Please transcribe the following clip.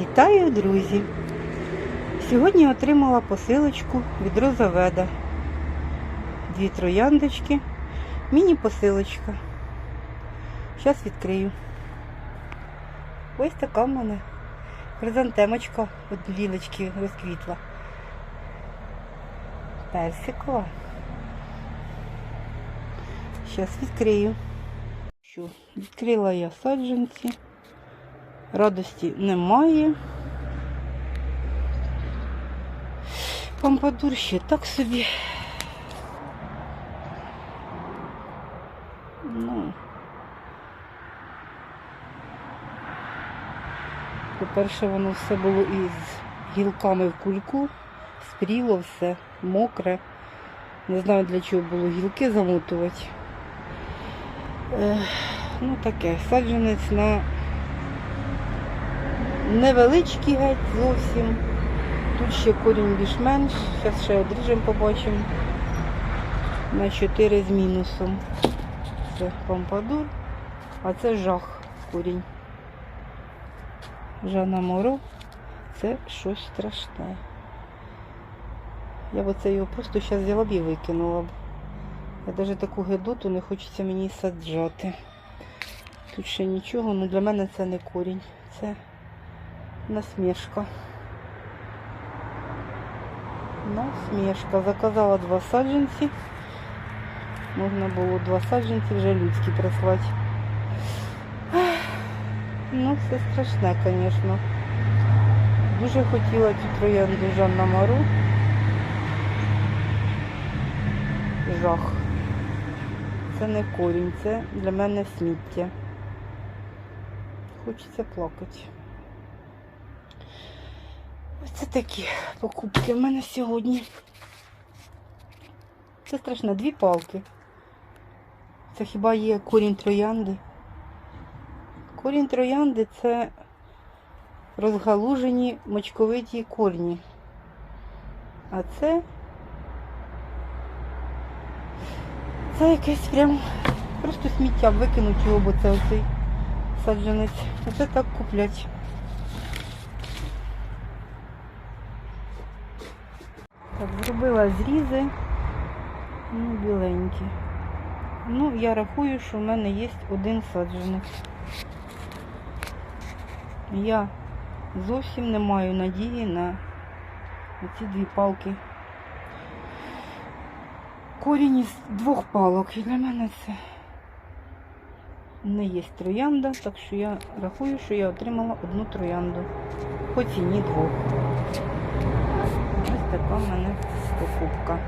Вітаю, друзі! Сьогодні отримала посилочку від Розаведа. Дві трояндочки, міні-посилочка. Зараз відкрию. Ось така в мене хризантемочка від лілочки розквітла. Персикова. Зараз відкрию. Відкрила я саджанці. Радості немає. Помпадур ще так собі. Ну. По-перше, воно все було із гілками в кульку, спріло все, мокре. Не знаю для чого було гілки замотувати. Ну таке, саджанець на невеличкий геть зовсім. Тут ще корінь більш-менш. Зараз ще одріжемо, побачимо. На 4 з мінусом. Це помпадур, а це жах корінь. Жана Моро. Це щось страшне. Я б оце його просто зараз взяла б і викинула б. Я навіть таку гедоту не хочеться мені саджати. Тут ще нічого, ну для мене це не корінь. Це насмішка. Насмішка. Заказала два саджанці. Можна було два саджанці вже людські прислати. Ну, це страшне, звісно. Дуже хотіла цю троянду Жанна Мару. Жах. Це не корінь, це для мене сміття. Хочеться плакати. Ось це такі покупки в мене сьогодні. Це страшно, дві палки. Це хіба є корінь троянди? Корінь троянди це розгалужені мочковиті корні. А це це якесь прям просто сміття викинуть його, бо це оцей саджанець. Оце так куплять. Так, зробила зрізи. Ну, біленькі. Ну, я рахую, що в мене є один саджанець. Я зовсім не маю надії на ці дві палки. Корінь із двох палок. І для мене це не є троянда, так що я рахую, що я отримала одну троянду. По ціні двох. Така в мене покупка.